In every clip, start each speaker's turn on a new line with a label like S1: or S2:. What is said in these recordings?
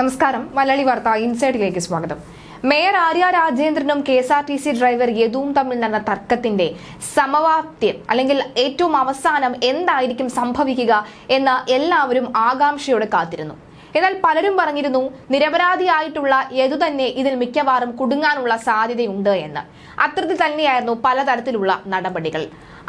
S1: നമസ്കാരം. മലയാളി വാർത്ത ഇൻസൈഡിലേക്ക് സ്വാഗതം. Mayor Arya രാജേന്ദ്രനും K S R T C driver യദുവും തമ്മിൽ നടന്ന തർക്കത്തിന്റെ സമവാപ്യം അല്ലെങ്കിൽ ഏറ്റവും അവസാനം എന്തായിരിക്കും സംഭവിക്കുക എന്ന് എല്ലാവരും ആകാംക്ഷയോടെ കാത്തിരുന്നു. എന്നാൽ പലരും പറഞ്ഞിരുന്നു നിരപരാധിയായിട്ടുള്ള യദു തന്നെ ഇതിൽ മിക്കവാറും കുടുങ്ങാനുള്ള സാധ്യതയുണ്ട് എന്ന്. അത്തരത്തിൽ തന്നെയായിരുന്നു പലതരത്തിലുള്ള നടപടികൾ.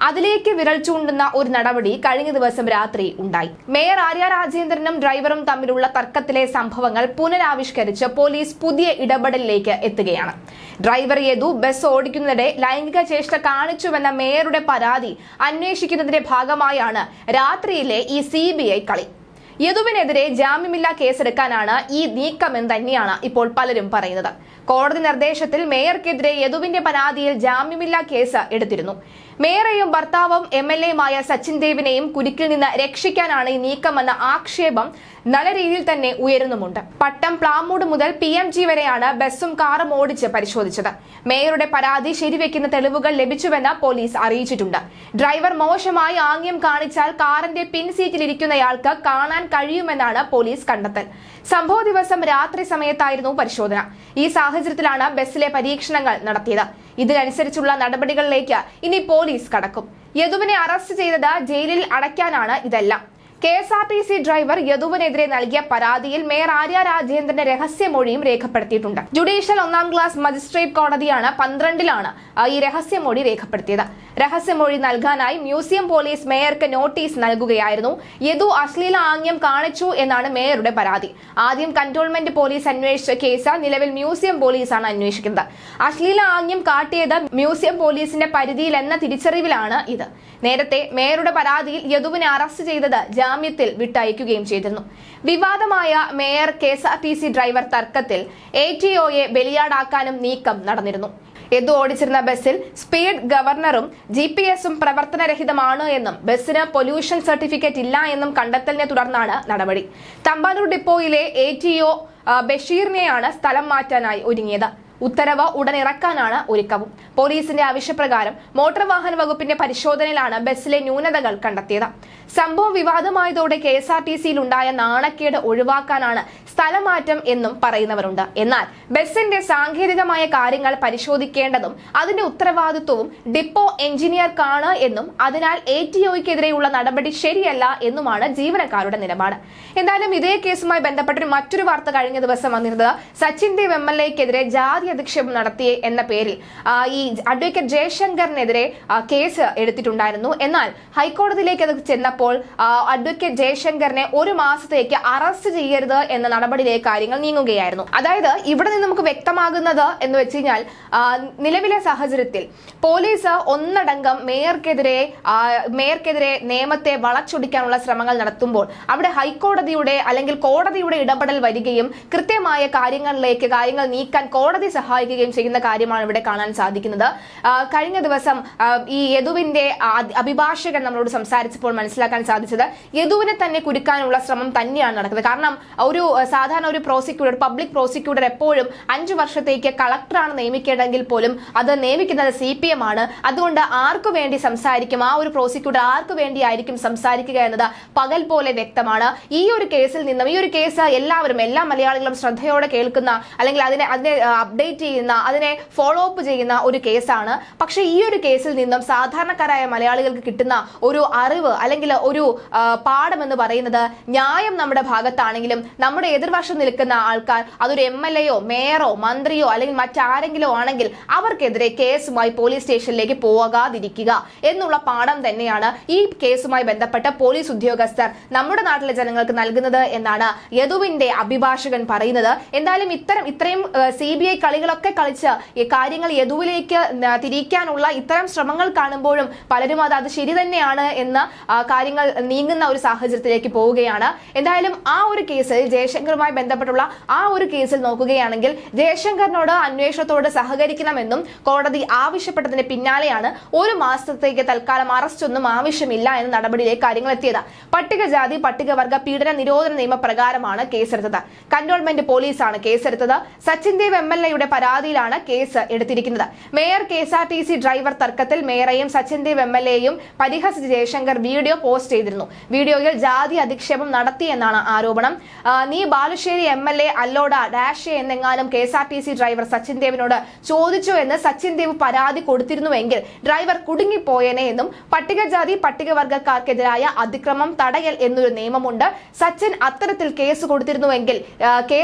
S1: അതിലേക്ക് വിരൽ ചൂണ്ടുന്ന ഒരു നടപടി കഴിഞ്ഞ ദിവസം രാത്രി ഉണ്ടായി. മേയർ ആര്യ രാജേന്ദ്രനും ഡ്രൈവറും തമ്മിലുള്ള തർക്കത്തിലെ സംഭവങ്ങൾ പുനരാവിഷ്കരിച്ച് പോലീസ് പുതിയ ഇടപെടലിലേക്ക് എത്തുകയാണ്. ഡ്രൈവർ യേതു ബസ് ഓടിക്കുന്നതിനിടെ ലൈംഗിക ചേഷ്ട കാണിച്ചുവെന്ന മേയറുടെ പരാതി അന്വേഷിക്കുന്നതിന്റെ ഭാഗമായാണ് രാത്രിയിലെ ഈ സി കളി. യദുവിനെതിരെ ജാമ്യമില്ലാ കേസെടുക്കാനാണ് ഈ നീക്കമെന്ന് തന്നെയാണ് ഇപ്പോൾ പലരും പറയുന്നത്. കോടതി നിർദ്ദേശത്തിൽ മേയർക്കെതിരെ യദുവിന്റെ പരാതിയിൽ ജാമ്യമില്ലാ കേസ് എടുത്തിരുന്നു. മേയറെയും ഭർത്താവും എം എൽ എയുമായ സച്ചിൻ ദേവിനെയും കുരുക്കിൽ നിന്ന് രക്ഷിക്കാനാണ് ഈ നീക്കമെന്ന ആക്ഷേപം നല്ല രീതിയിൽ തന്നെ ഉയരുന്നുമുണ്ട്. പട്ടം പ്ലാമൂട് മുതൽ പി എം ജി വരെയാണ് ബസ്സും കാറും ഓടിച്ച് പരിശോധിച്ചത്. മേയറുടെ പരാതി ശരിവെക്കുന്ന തെളിവുകൾ ലഭിച്ചുവെന്ന് പോലീസ് അറിയിച്ചിട്ടുണ്ട്. ഡ്രൈവർ മോശമായി ആംഗ്യം കാണിച്ചാൽ കാറിന്റെ പിൻ സീറ്റിലിരിക്കുന്നയാൾക്ക് കാണാൻ കഴിയുമെന്നാണ് പോലീസ് കണ്ടെത്തൽ. സംഭവ ദിവസം രാത്രി സമയത്തായിരുന്നു പരിശോധന. ഈ സാഹചര്യത്തിലാണ് ബസ്സിലെ പരീക്ഷണങ്ങൾ നടത്തിയത്. ഇതിനനുസരിച്ചുള്ള നടപടികളിലേക്ക് ഇനി പോലീസ് കടക്കും. യദുവിനെ അറസ്റ്റ് ചെയ്തത് ജയിലിൽ അടയ്ക്കാനാണ് ഇതെല്ലാം. K S R T C driver യദുവിനെതിരെ നൽകിയ പരാതിയിൽ മേയർ ആര്യ രാജേന്ദ്രന്റെ രഹസ്യമൊഴിയും രേഖപ്പെടുത്തിയിട്ടുണ്ട്. ജുഡീഷ്യൽ ഒന്നാം ക്ലാസ് മജിസ്ട്രേറ്റ് കോടതിയാണ് പന്ത്രണ്ടിലാണ് ഈ രഹസ്യമൊഴി രേഖപ്പെടുത്തിയത്. രഹസ്യമൊഴി നൽകാനായി മ്യൂസിയം പോലീസ് മേയർക്ക് നോട്ടീസ് നൽകുകയായിരുന്നു. യദു അശ്ലീല ആംഗ്യം കാണിച്ചു എന്നാണ് മേയറുടെ പരാതി. ആദ്യം കന്റോൺമെന്റ് പോലീസ് അന്വേഷിച്ച കേസ് നിലവിൽ മ്യൂസിയം പോലീസാണ് അന്വേഷിക്കുന്നത്. അശ്ലീല ആംഗ്യം കാട്ടിയത് മ്യൂസിയം പോലീസിന്റെ പരിധിയിൽ എന്ന തിരിച്ചറിവിലാണ് ഇത്. നേരത്തെ മേയറുടെ പരാതിയിൽ യദുവിനെ അറസ്റ്റ് ചെയ്തത് ജാമ്യത്തിൽ വിട്ടയക്കുകയും ചെയ്തിരുന്നു. വിവാദമായ mayor K S R T C driver തർക്കത്തിൽ എ ടി ഒയെ ബലിയാടാക്കാനും നീക്കം നടന്നിരുന്നു. എതു ഓടിച്ചിരുന്ന ബസ്സിൽ സ്പീഡ് ഗവർണറും ജി പി എസും പ്രവർത്തനരഹിതമാണ് എന്നും ബസ്സിന് പൊല്യൂഷൻ സർട്ടിഫിക്കറ്റ് ഇല്ല എന്നും കണ്ടെത്തലിനെ തുടർന്നാണ് നടപടി. തമ്പാനൂർ ഡിപ്പോയിലെ എ ടി ഒ ബഷീറിനെയാണ് സ്ഥലം മാറ്റാനായി ഒരുങ്ങിയത്. ഉത്തരവ് ഉടൻ ഇറക്കാനാണ് ഒരുക്കവും. പോലീസിന്റെ ആവശ്യപ്രകാരം മോട്ടോർ വാഹന വകുപ്പിന്റെ പരിശോധനയിലാണ് ബസ്സിലെ ന്യൂനതകൾ കണ്ടെത്തിയത്. സംഭവം വിവാദമായതോടെ കെ എസ് ആർ ടി സിയിൽ ഉണ്ടായ നാണക്കേട് ഒഴിവാക്കാനാണ് സ്ഥലമാറ്റം എന്നും പറയുന്നവരുണ്ട്. എന്നാൽ ബസ്സിന്റെ സാങ്കേതികമായ കാര്യങ്ങൾ പരിശോധിക്കേണ്ടതും അതിന്റെ ഉത്തരവാദിത്വവും ഡിപ്പോ എഞ്ചിനീയർക്കാണ് എന്നും അതിനാൽ എ ടി ഒക്കെതിരെയുള്ള നടപടി ശരിയല്ല എന്നുമാണ് ജീവനക്കാരുടെ നിലപാട്. എന്തായാലും ഇതേ കേസുമായി ബന്ധപ്പെട്ട മറ്റൊരു വാർത്ത കഴിഞ്ഞ ദിവസം വന്നിരുന്നത് സച്ചിൻ ദേവ് എം എൽ എക്കെതിരെ ജാതി അധിക്ഷേപം നടത്തി എന്ന പേരിൽ ഈ അഡ്വക്കേറ്റ് ജയശങ്കറിനെതിരെ കേസ് എടുത്തിട്ടുണ്ടായിരുന്നു. എന്നാൽ ഹൈക്കോടതിയിലേക്ക് അത് ചെന്നപ്പോൾ അഡ്വക്കേറ്റ് ജയശങ്കറിനെ ഒരു മാസത്തേക്ക് അറസ്റ്റ് ചെയ്യരുത് എന്ന നടപടിയിലേക്ക് കാര്യങ്ങൾ നീങ്ങുകയായിരുന്നു. അതായത് ഇവിടെ നിന്ന് നമുക്ക് വ്യക്തമാകുന്നത് എന്ന് വെച്ച് കഴിഞ്ഞാൽ നിലവിലെ സാഹചര്യത്തിൽ പോലീസ് ഒന്നടങ്കം മേയർക്കെതിരെ മേയർക്കെതിരെ നിയമത്തെ വളച്ചൊടിക്കാനുള്ള ശ്രമങ്ങൾ നടത്തുമ്പോൾ അവിടെ ഹൈക്കോടതിയുടെ അല്ലെങ്കിൽ കോടതിയുടെ ഇടപെടൽ വരികയും കൃത്യമായ കാര്യങ്ങളിലേക്ക് കാര്യങ്ങൾ നീക്കാൻ കോടതി സഹായിക്കുകയും ചെയ്യുന്ന കാര്യമാണ് ഇവിടെ കാണാൻ സാധിക്കുന്നത്. കഴിഞ്ഞ ദിവസം ഈ യദുവിന്റെ അഭിഭാഷകൻ നമ്മളോട് സംസാരിച്ചപ്പോൾ മനസ്സിലാക്കാൻ സാധിച്ചത് യദുവിനെ തന്നെ കുരുക്കാനുള്ള ശ്രമം തന്നെയാണ് നടക്കുന്നത്. കാരണം ഒരു സാധാരണ ഒരു പ്രോസിക്യൂട്ടർ പബ്ലിക് പ്രോസിക്യൂട്ടർ എപ്പോഴും അഞ്ചു വർഷത്തേക്ക് കളക്ടറാണ് നിയമിക്കേണ്ടെങ്കിൽ പോലും അത് നിയമിക്കുന്നത് സി പി എം ആണ്. അതുകൊണ്ട് ആർക്കു വേണ്ടി സംസാരിക്കും? ആ ഒരു പ്രോസിക്യൂട്ടർ ആർക്കു വേണ്ടിയായിരിക്കും സംസാരിക്കുക എന്നത് പകൽ പോലെ വ്യക്തമാണ്. ഈ ഒരു കേസിൽ നിന്നും ഈ ഒരു കേസ് എല്ലാവരും എല്ലാ മലയാളികളും ശ്രദ്ധയോടെ കേൾക്കുന്ന അല്ലെങ്കിൽ അതിനെ അതിനെ അപ്ഡേറ്റ് ചെയ്യുന്ന അതിനെ ഫോളോ അപ്പ് ചെയ്യുന്ന ഒരു കേസാണ്. പക്ഷേ ഈ ഒരു കേസിൽ നിന്നും സാധാരണക്കാരായ മലയാളികൾക്ക് കിട്ടുന്ന ഒരു അറിവ് അല്ലെങ്കിൽ ഒരു പാഠം എന്ന് പറയുന്നത് ന്യായം നമ്മുടെ ഭാഗത്താണെങ്കിലും നമ്മുടെ എതിർവശം നിൽക്കുന്ന ആൾക്കാർ അതൊരു എം എൽ എയോ മേയറോ മന്ത്രിയോ അല്ലെങ്കിൽ മറ്റാരെങ്കിലോ ആണെങ്കിൽ അവർക്കെതിരെ കേസുമായി പോലീസ് സ്റ്റേഷനിലേക്ക് പോകാതിരിക്കുക എന്നുള്ള പാഠം തന്നെയാണ് ഈ കേസുമായി ബന്ധപ്പെട്ട പോലീസ് ഉദ്യോഗസ്ഥർ നമ്മുടെ നാട്ടിലെ ജനങ്ങൾക്ക് നൽകുന്നത് എന്നാണ് യദുവിന്റെ അഭിഭാഷകൻ പറയുന്നത്. എന്തായാലും ഇത്തരം ഇത്രയും സി ബി ഐ കളികളൊക്കെ കളിച്ച് ഈ കാര്യങ്ങൾ യദുവിലേക്ക് തിരിക്കാനുള്ള ഇത്തരം ശ്രമങ്ങൾ കാണുമ്പോഴും പലരും അത് അത് ശരി തന്നെയാണ് എന്ന് കാര്യങ്ങൾ നീങ്ങുന്ന ഒരു സാഹചര്യത്തിലേക്ക് പോവുകയാണ്. എന്തായാലും ആ ഒരു കേസിൽ ജയശങ്കറുമായി ബന്ധപ്പെട്ടുള്ള ആ ഒരു കേസിൽ നോക്കുകയാണെങ്കിൽ ജയശങ്കറിനോട് അന്വേഷണത്തോട് സഹകരിക്കണമെന്നും കോടതി ആവശ്യപ്പെട്ടതിന് പിന്നാലെയാണ് ഒരു മാസത്തേക്ക് തൽക്കാലം അറസ്റ്റ് ഒന്നും ആവശ്യമില്ല എന്ന നടപടിയിലേക്ക് കാര്യങ്ങൾ എത്തിയത്. പട്ടികജാതി പട്ടികവർഗ പീഡന നിരോധന നിയമപ്രകാരമാണ് കേസെടുത്തത്. കന്റോൺമെന്റ് പോലീസാണ് കേസെടുത്തത്. സച്ചിൻ ദേവ് എം എൽ ദേവിയുടെ പരാതിയിലാണ് കേസ് എടുത്തിരിക്കുന്നത്. Mayor K S R T C driver തർക്കത്തിൽ മേയറേയും സച്ചിൻദേവ് എം എൽ എയും പരിഹസ് ജയശങ്കർ വീഡിയോ പോസ്റ്റ് ചെയ്തിരുന്നു. വീഡിയോയിൽ ജാതി അധിക്ഷേപം നടത്തിയെന്നാണ് ആരോപണം. നീ ബാലുശ്ശേരി എം എൽ എ അല്ലോട dash എന്നെങ്ങാനും K S R T C driver Sachin ദേവിനോട് ചോദിച്ചു എന്ന് സച്ചിൻ ദേവ് പരാതി കൊടുത്തിരുന്നുവെങ്കിൽ ഡ്രൈവർ കുടുങ്ങിപ്പോയേനെ എന്നും പട്ടികജാതി പട്ടികവർഗക്കാർക്കെതിരായ അതിക്രമം തടയൽ എന്നൊരു നിയമമുണ്ട്. സച്ചിൻ അത്തരത്തിൽ case കൊടുത്തിരുന്നുവെങ്കിൽ K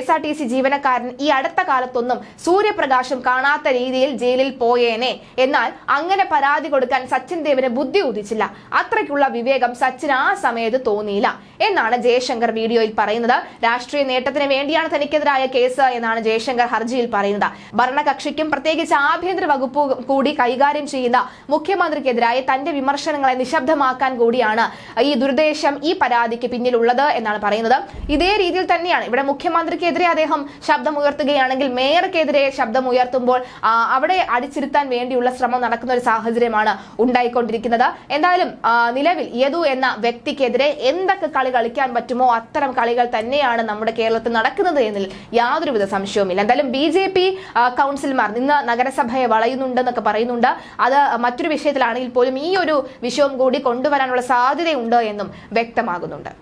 S1: S R T C ജീവനക്കാരൻ ഈ അടുത്ത കാലത്തൊന്നും സൂര്യപ്രകാശം കാണാത്ത രീതിയിൽ ജയിലിൽ പോയേനെ. എന്നാൽ അങ്ങനെ പരാതി കൊടുക്കാൻ സച്ചിൻ ദേവിന് ബുദ്ധി ഉദിച്ചില്ല. അത്രയ്ക്കുള്ള വിവേകം സച്ചിൻ ആ സമയത്ത് തോന്നിയില്ല. എന്നാണ് ജയശങ്കർ വീഡിയോയിൽ പറയുന്നത്. രാഷ്ട്രീയ നേട്ടത്തിന് വേണ്ടിയാണ് തനിക്കെതിരായ കേസ് എന്നാണ് ജയശങ്കർ ഹർജിയിൽ പറയുന്നത്. ഭരണകക്ഷിക്കും പ്രത്യേകിച്ച് ആഭ്യന്തര വകുപ്പ് കൂടി കൈകാര്യം ചെയ്യുന്ന മുഖ്യമന്ത്രിക്കെതിരായ തന്റെ വിമർശനങ്ങളെ നിശബ്ദമാക്കാൻ കൂടിയാണ് ഈ ദുരുദ്ദേശം ഈ പരാതിക്ക് പിന്നിലുള്ളത് എന്നാണ് പറയുന്നത്. ഇതേ രീതിയിൽ തന്നെയാണ് ഇവിടെ മുഖ്യമന്ത്രിക്കെതിരെ അദ്ദേഹം ശബ്ദമുയർത്തുകയാണെങ്കിൽ മേയർക്കെതിരെ ശബ്ദമുയർത്തുമ്പോൾ അവിടെ അടിച്ചിരുത്താൻ വേണ്ടിയുള്ള ശ്രമം നടക്കുന്ന ഒരു സാഹചര്യമാണ് ഉണ്ടായിക്കൊണ്ടിരിക്കുന്നത്. എന്തായാലും നിലവിൽ യദു എന്ന വ്യക്തിക്കെതിരെ എന്തൊക്കെ കളി കളിക്കാൻ പറ്റുമോ അത്തരം കളികൾ തന്നെയാണ് നമ്മുടെ കേരളത്തിൽ നടക്കുന്നത് എന്നതിൽ യാതൊരുവിധ സംശയവുമില്ല. എന്തായാലും ബി ജെ പി കൗൺസിലർമാർ ഇന്ന് നഗരസഭയെ വളയുന്നുണ്ടെന്നൊക്കെ പറയുന്നുണ്ട്. അത് മറ്റൊരു വിഷയത്തിലാണെങ്കിൽ പോലും ഈ ഒരു വിഷയം കൂടി കൊണ്ടുവരാനുള്ള സാധ്യതയുണ്ട് എന്നും വ്യക്തമാകുന്നുണ്ട്.